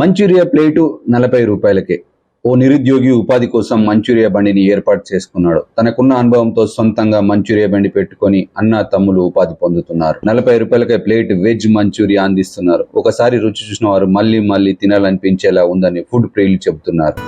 Manchuria plate నలభై రూపాయలకే. ఓ నిరుద్యోగి ఉపాధి కోసం మంచూరియా బండిని ఏర్పాటు చేసుకున్నాడు. తనకున్న అనుభవంతో సొంతంగా మంచూరియా బండి పెట్టుకొని అన్న తమ్ములు ఉపాధి పొందుతున్నారు. నలభై రూపాయలకే ప్లేట్ వెజ్ మంచూరియా అందిస్తున్నారు. ఒకసారి రుచి చూసిన వారు మళ్ళీ మళ్ళీ తినాలనిపించేలా ఉందని ఫుడ్ ప్రియులు చెబుతున్నారు.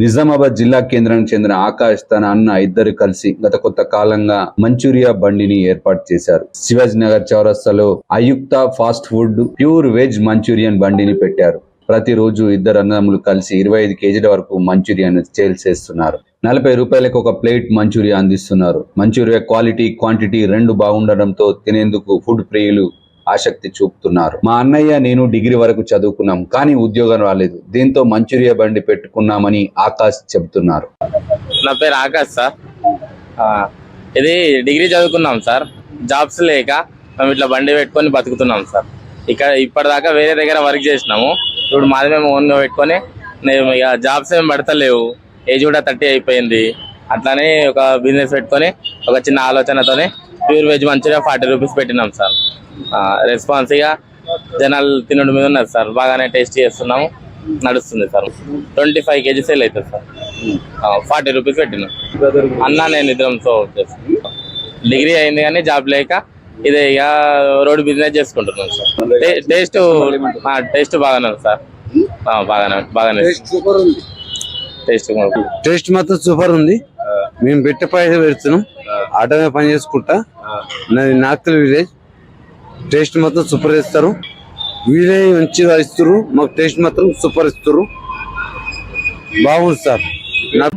నిజామాబాద్ జిల్లా కేంద్రానికి చెందిన ఆకాష్ తన అన్న ఇద్దరు కలిసి గత కొంత కాలంగా మంచూరియా బండిని ఏర్పాటు చేశారు. శివాజీ నగర్ చౌరస్తాలో Ayukta fast food pure veg manchurian బండిని పెట్టారు. ప్రతిరోజు ఇద్దరు అన్నదమ్ములు కలిసి ఇరవై ఐదు కేజీల వరకు మంచూరియాన్ సేల్ చేస్తున్నారు. నలభై రూపాయలకు ఒక ప్లేట్ మంచూరియా అందిస్తున్నారు. మంచూరియా క్వాలిటీ క్వాంటిటీ రెండు బాగుండడంతో తినేందుకు ఫుడ్ ప్రియులు ఆసక్తి చూపుతున్నారు. మా అన్నయ్య నేను డిగ్రీ వరకు చదువుకున్నాం కానీ ఉద్యోగం రాలేదు. దీంతో మంచూరియా బండి పెట్టుకున్నామని ఆకాష్ చెబుతున్నారు. నా పేరు ఆకాష్ సార్. ఇది డిగ్రీ చదువుకున్నాం సార్. జాబ్స్ లేక మేము ఇట్లా బండి పెట్టుకొని బతుకుతున్నాం సార్. ఇక్కడ ఇప్పటిదాకా వేరే దగ్గర వర్క్ చేసినాము. ఇప్పుడు మాది మేము ఓన్గా పెట్టుకొని నేను ఇక జాబ్స్ ఏం పడతలేవు. ఏజ్ కూడా థర్టీ అయిపోయింది. అట్లానే ఒక బిజినెస్ పెట్టుకొని ఒక చిన్న ఆలోచనతోనే pure veg manchuria forty rupees పెట్టినాం సార్. రెస్పాన్స్ ఇక జనాలు తినడం మీద ఉన్నారు సార్. బాగానే టేస్ట్ చేస్తున్నాము. నడుస్తుంది sir. Twenty five KG sale అవుతుంది సార్. ఫార్టీ రూపీస్ పెట్టినాం. అన్న నేను ఇద్దరం సో డిగ్రీ అయింది కానీ జాబ్ లేక ఇదే ఇక రోడ్ బిజినెస్ చేసుకుంటున్నాం సార్. టే- టేస్ట్ టేస్ట్ బాగానే ఉంది సార్. ఆ, బాగానే బాగానే. టేస్ట్. టేస్ట్ మాత్రం సూపర్ ఉంది. మేము పెట్టే పైసలు పెడుతున్నాం. ఆటోమే పని చేసుకుంటా. నాది నాక్తల్ విలేజ్ టేస్ట్ మాత్రం సూపర్ ఇస్తారు వీలే మంచిగా ఇస్తారు మాకు టేస్ట్ మాత్రం సూపర్ ఇస్తారు బాగుంది సార్. నాకు